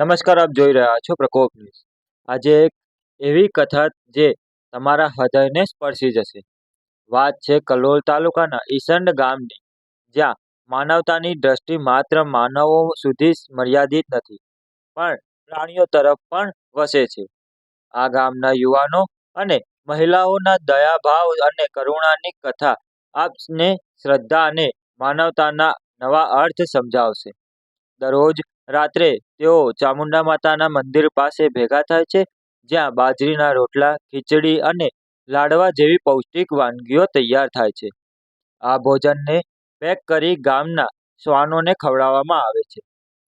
નમસ્કાર, આપ જોઈ રહ્યા છો પ્રકોપ ન્યૂઝ. આજે એક એવી કથા જે તમારા હૃદયને સ્પર્શી જશે. વાત છે કલોલ તાલુકાના ઈસંડ ગામની, જ્યાં માનવતાની દ્રષ્ટિ માત્ર માનવો સુધી મર્યાદિત નથી, પણ પ્રાણીઓ તરફ પણ વસે છે. આ ગામના યુવાનો અને મહિલાઓના દયાભાવ અને કરુણાની કથા આપને શ્રદ્ધા અને માનવતાના નવા અર્થ સમજાવશે. દરરોજ રાત્રે તેઓ ચામુંડા માતાના મંદિર પાસે ભેગા થાય છે, જ્યાં બાજરીના રોટલા, ખીચડી અને લાડવા જેવી પૌષ્ટિક વાનગીઓ તૈયાર થાય છે. આ ભોજનને પેક કરી ગામના શ્વાનોને ખવડાવવામાં આવે છે.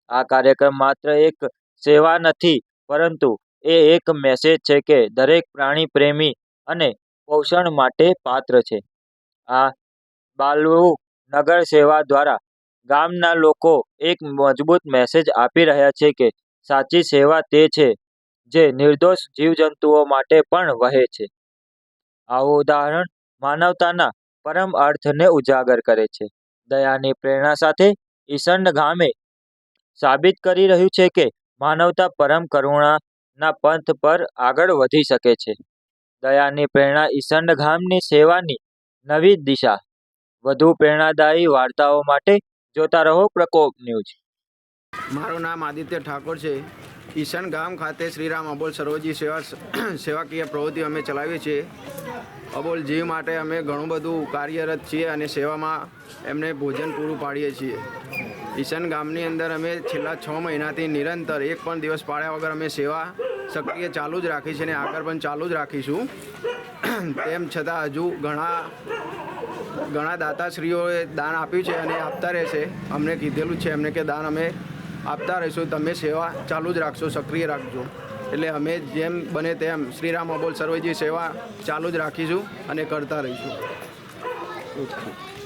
આ કાર્યક્રમ માત્ર એક સેવા નથી, પરંતુ એ એક મેસેજ છે કે દરેક પ્રાણી પ્રેમી અને પોષણ માટે પાત્ર છે. આ બાલવું નગર સેવા દ્વારા ગામના લોકો એક મજબૂત મેસેજ આપી રહ્યા છે કે સાચી સેવા તે છે જે નિર્દોષ જીવજંતુઓ માટે પણ વહે છે. આવું ઉદાહરણ માનવતાના પરમ અર્થને ઉજાગર કરે છે. દયાની પ્રેરણા સાથે ઈસંડ ગામે સાબિત કરી રહ્યું છે કે માનવતા પરમ કરુણાના પંથ પર આગળ વધી શકે છે. દયાની પ્રેરણા ઈસંડ ગામની સેવાની નવી દિશા, વધુ પ્રેરણાદાયી વાર્તાઓ માટે જોતા રહો, પ્રકોપ ન્યૂઝ. મારું નામ આદિત્ય ઠાકોર છે. ઈશન ગામ ખાતે શ્રીરામ અબોલ સરોજી સેવા સેવાકીય પ્રવૃત્તિ અમે ચલાવીએ છીએ. અબોલ જીવ માટે અમે ઘણું બધું કાર્યરત છીએ અને સેવામાં એમને ભોજન પૂરું પાડીએ છીએ. ઈશન ગામની અંદર અમે છેલ્લા છ મહિનાથી નિરંતર એક પણ દિવસ પાડ્યા વગર અમે સેવા સક્રિય ચાલુ જ રાખી છે અને આગળ પણ ચાલુ જ રાખીશું. તેમ છતાં હજુ ઘણા ઘણા દાતાશ્રીઓએ દાન આપ્યું છે અને આપતા રહેશે. અમને કીધેલું છે એમને કે દાન અમે આપતા રહીશું. તમે સેવા ચાલુ જ રાખશો, સક્રિય રાખજો. એટલે અમે જેમ બને તેમ શ્રીરામ અબોલ સર્વેજી સેવા ચાલુ જ રાખીશું અને કરતા રહીશું.